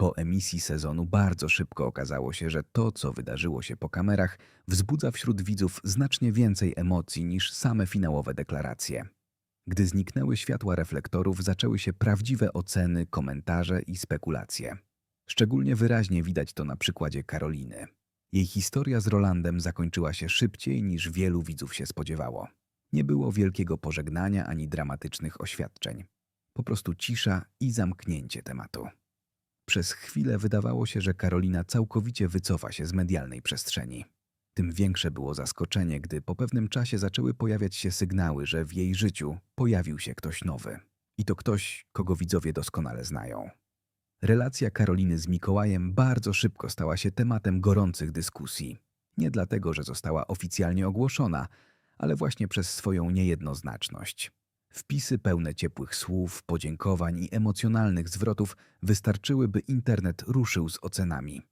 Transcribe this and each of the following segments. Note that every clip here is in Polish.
Po emisji sezonu bardzo szybko okazało się, że to, co wydarzyło się po kamerach, wzbudza wśród widzów znacznie więcej emocji niż same finałowe deklaracje. Gdy zniknęły światła reflektorów, zaczęły się prawdziwe oceny, komentarze i spekulacje. Szczególnie wyraźnie widać to na przykładzie Karoliny. Jej historia z Rolandem zakończyła się szybciej niż wielu widzów się spodziewało. Nie było wielkiego pożegnania ani dramatycznych oświadczeń. Po prostu cisza i zamknięcie tematu. Przez chwilę wydawało się, że Karolina całkowicie wycofa się z medialnej przestrzeni. Tym większe było zaskoczenie, gdy po pewnym czasie zaczęły pojawiać się sygnały, że w jej życiu pojawił się ktoś nowy. I to ktoś, kogo widzowie doskonale znają. Relacja Karoliny z Mikołajem bardzo szybko stała się tematem gorących dyskusji. Nie dlatego, że została oficjalnie ogłoszona, ale właśnie przez swoją niejednoznaczność. Wpisy pełne ciepłych słów, podziękowań i emocjonalnych zwrotów wystarczyły, by internet ruszył z ocenami.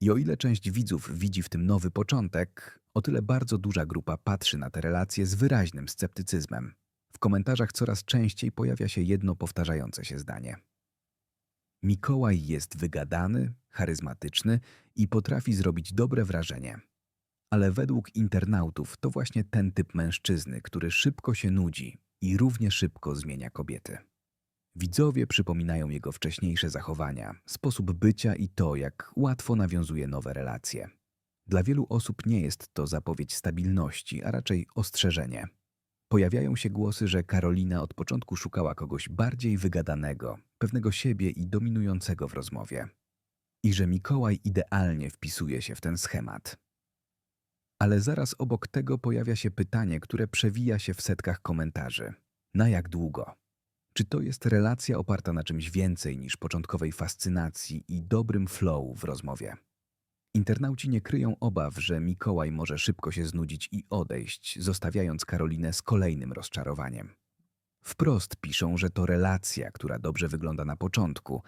I o ile część widzów widzi w tym nowy początek, o tyle bardzo duża grupa patrzy na te relacje z wyraźnym sceptycyzmem. W komentarzach coraz częściej pojawia się jedno powtarzające się zdanie. Mikołaj jest wygadany, charyzmatyczny i potrafi zrobić dobre wrażenie. Ale według internautów to właśnie ten typ mężczyzny, który szybko się nudzi i równie szybko zmienia kobiety. Widzowie przypominają jego wcześniejsze zachowania, sposób bycia i to, jak łatwo nawiązuje nowe relacje. Dla wielu osób nie jest to zapowiedź stabilności, a raczej ostrzeżenie. Pojawiają się głosy, że Karolina od początku szukała kogoś bardziej wygadanego, pewnego siebie i dominującego w rozmowie. I że Mikołaj idealnie wpisuje się w ten schemat. Ale zaraz obok tego pojawia się pytanie, które przewija się w setkach komentarzy. Na jak długo? Czy to jest relacja oparta na czymś więcej niż początkowej fascynacji i dobrym flow w rozmowie? Internauci nie kryją obaw, że Mikołaj może szybko się znudzić i odejść, zostawiając Karolinę z kolejnym rozczarowaniem. Wprost piszą, że to relacja, która dobrze wygląda na początku,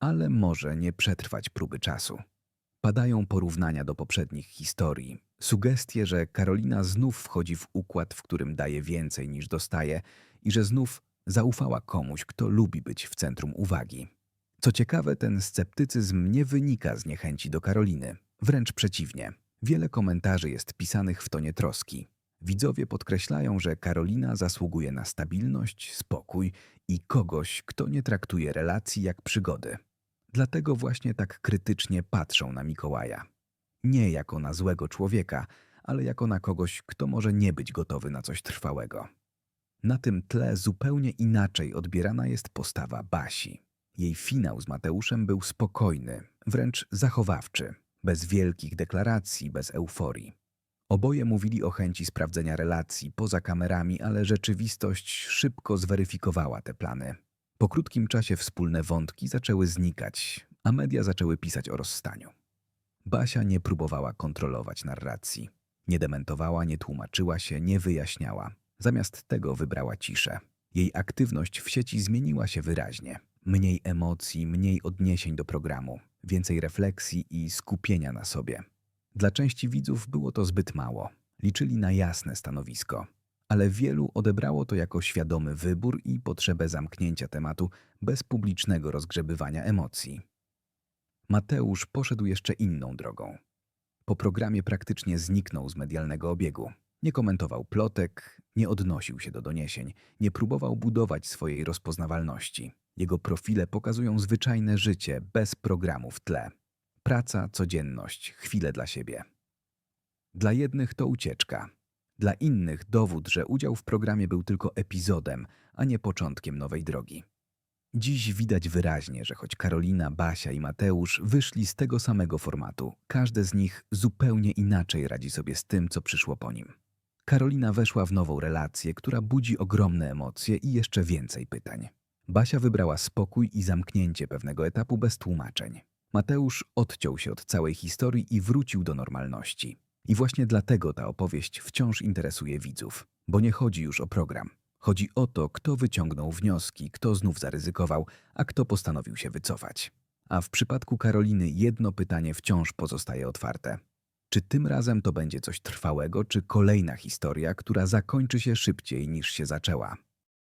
ale może nie przetrwać próby czasu. Padają porównania do poprzednich historii, sugestie, że Karolina znów wchodzi w układ, w którym daje więcej niż dostaje i że znów zaufała komuś, kto lubi być w centrum uwagi. Co ciekawe, ten sceptycyzm nie wynika z niechęci do Karoliny. Wręcz przeciwnie. Wiele komentarzy jest pisanych w tonie troski. Widzowie podkreślają, że Karolina zasługuje na stabilność, spokój i kogoś, kto nie traktuje relacji jak przygody. Dlatego właśnie tak krytycznie patrzą na Mikołaja. Nie jako na złego człowieka, ale jako na kogoś, kto może nie być gotowy na coś trwałego. Na tym tle zupełnie inaczej odbierana jest postawa Basi. Jej finał z Mateuszem był spokojny, wręcz zachowawczy, bez wielkich deklaracji, bez euforii. Oboje mówili o chęci sprawdzenia relacji poza kamerami, ale rzeczywistość szybko zweryfikowała te plany. Po krótkim czasie wspólne wątki zaczęły znikać, a media zaczęły pisać o rozstaniu. Basia nie próbowała kontrolować narracji. Nie dementowała, nie tłumaczyła się, nie wyjaśniała. Zamiast tego wybrała ciszę. Jej aktywność w sieci zmieniła się wyraźnie. Mniej emocji, mniej odniesień do programu, więcej refleksji i skupienia na sobie. Dla części widzów było to zbyt mało. Liczyli na jasne stanowisko. Ale wielu odebrało to jako świadomy wybór i potrzebę zamknięcia tematu bez publicznego rozgrzebywania emocji. Mateusz poszedł jeszcze inną drogą. Po programie praktycznie zniknął z medialnego obiegu. Nie komentował plotek, nie odnosił się do doniesień, nie próbował budować swojej rozpoznawalności. Jego profile pokazują zwyczajne życie bez programu w tle. Praca, codzienność, chwile dla siebie. Dla jednych to ucieczka, dla innych dowód, że udział w programie był tylko epizodem, a nie początkiem nowej drogi. Dziś widać wyraźnie, że choć Karolina, Basia i Mateusz wyszli z tego samego formatu, każde z nich zupełnie inaczej radzi sobie z tym, co przyszło po nim. Karolina weszła w nową relację, która budzi ogromne emocje i jeszcze więcej pytań. Basia wybrała spokój i zamknięcie pewnego etapu bez tłumaczeń. Mateusz odciął się od całej historii i wrócił do normalności. I właśnie dlatego ta opowieść wciąż interesuje widzów, bo nie chodzi już o program. Chodzi o to, kto wyciągnął wnioski, kto znów zaryzykował, a kto postanowił się wycofać. A w przypadku Karoliny jedno pytanie wciąż pozostaje otwarte. Czy tym razem to będzie coś trwałego, czy kolejna historia, która zakończy się szybciej niż się zaczęła?